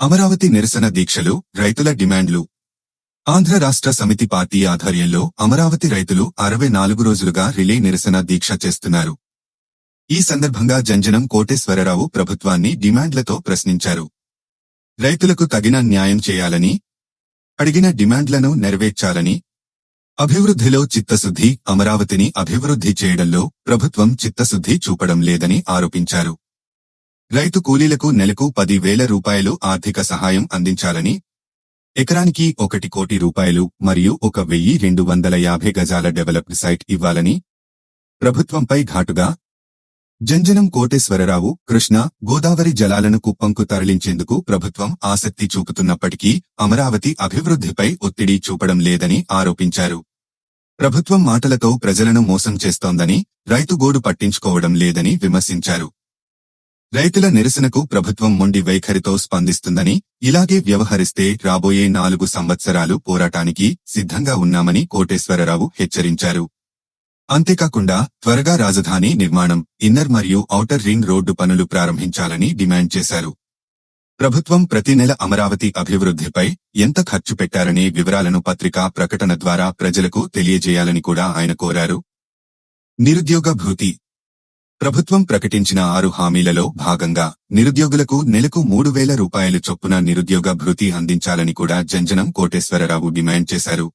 అమరావతి నిరసన దీక్షలు రైతుల డిమాండ్లు. ఆంధ్ర రాష్ట్ర సమితి పార్టీ ఆధ్వర్యంలో అమరావతి రైతులు అరవై నాలుగు రోజులుగా రిలే నిరసన దీక్ష చేస్తున్నారు. ఈ సందర్భంగా జంజనం కోటేశ్వరరావు ప్రభుత్వాన్ని డిమాండ్లతో ప్రశ్నించారు. రైతులకు తగిన న్యాయం చేయాలని అడిగిన డిమాండ్లను నెరవేర్చాలని అభివృద్ధిలో చిత్తశుద్ధి అమరావతిని అభివృద్ధి చేయడంలో ప్రభుత్వం చిత్తశుద్ధి చూపడం లేదని ఆరోపించారు. రైతు కూలీలకు నెలకు పది వేల రూపాయలు ఆర్థిక సహాయం అందించాలని ఎకరానికి ఒకటి కోటి రూపాయలు మరియు ఒక వెయ్యి రెండు వందల యాభై గజాల డెవలప్డ్ సైట్ ఇవ్వాలని ప్రభుత్వంపై ఘాటుగా జంజనం కోటేశ్వరరావు కృష్ణ గోదావరి జలాలను కుప్పంకు తరలించేందుకు ప్రభుత్వం ఆసక్తి చూపుతున్నప్పటికీ అమరావతి అభివృద్ధిపై ఒత్తిడి చూపడం లేదని ఆరోపించారు. ప్రభుత్వం మాటలతో ప్రజలను మోసం చేస్తోందని రైతు గోడు పట్టించుకోవడం లేదని విమర్శించారు. రైతుల నిరసనకు ప్రభుత్వం మొండి వైఖరితో స్పందిస్తుందని ఇలాగే వ్యవహరిస్తే రాబోయే నాలుగు సంవత్సరాలు పోరాటానికి సిద్ధంగా ఉన్నామని కోటేశ్వరరావు హెచ్చరించారు. అంతేకాకుండా త్వరగా రాజధాని నిర్మాణం ఇన్నర్ మరియు ఔటర్ రింగ్ రోడ్డు పనులు ప్రారంభించాలని డిమాండ్ చేశారు. ప్రభుత్వం ప్రతి నెల అమరావతి అభివృద్ధిపై ఎంత ఖర్చు పెట్టారనే వివరాలను పత్రికా ప్రకటన ద్వారా ప్రజలకు తెలియజేయాలని కూడా ఆయన కోరారు. నిరుద్యోగ భృతి ప్రభుత్వం ప్రకటించిన ఆరు హామీలలో భాగంగా నిరుద్యోగులకు నెలకు మూడు వేల రూపాయలు చొప్పున నిరుద్యోగ భృతి అందించాలని కూడా జంజనం కోటేశ్వరరావు డిమాండ్ చేశారు.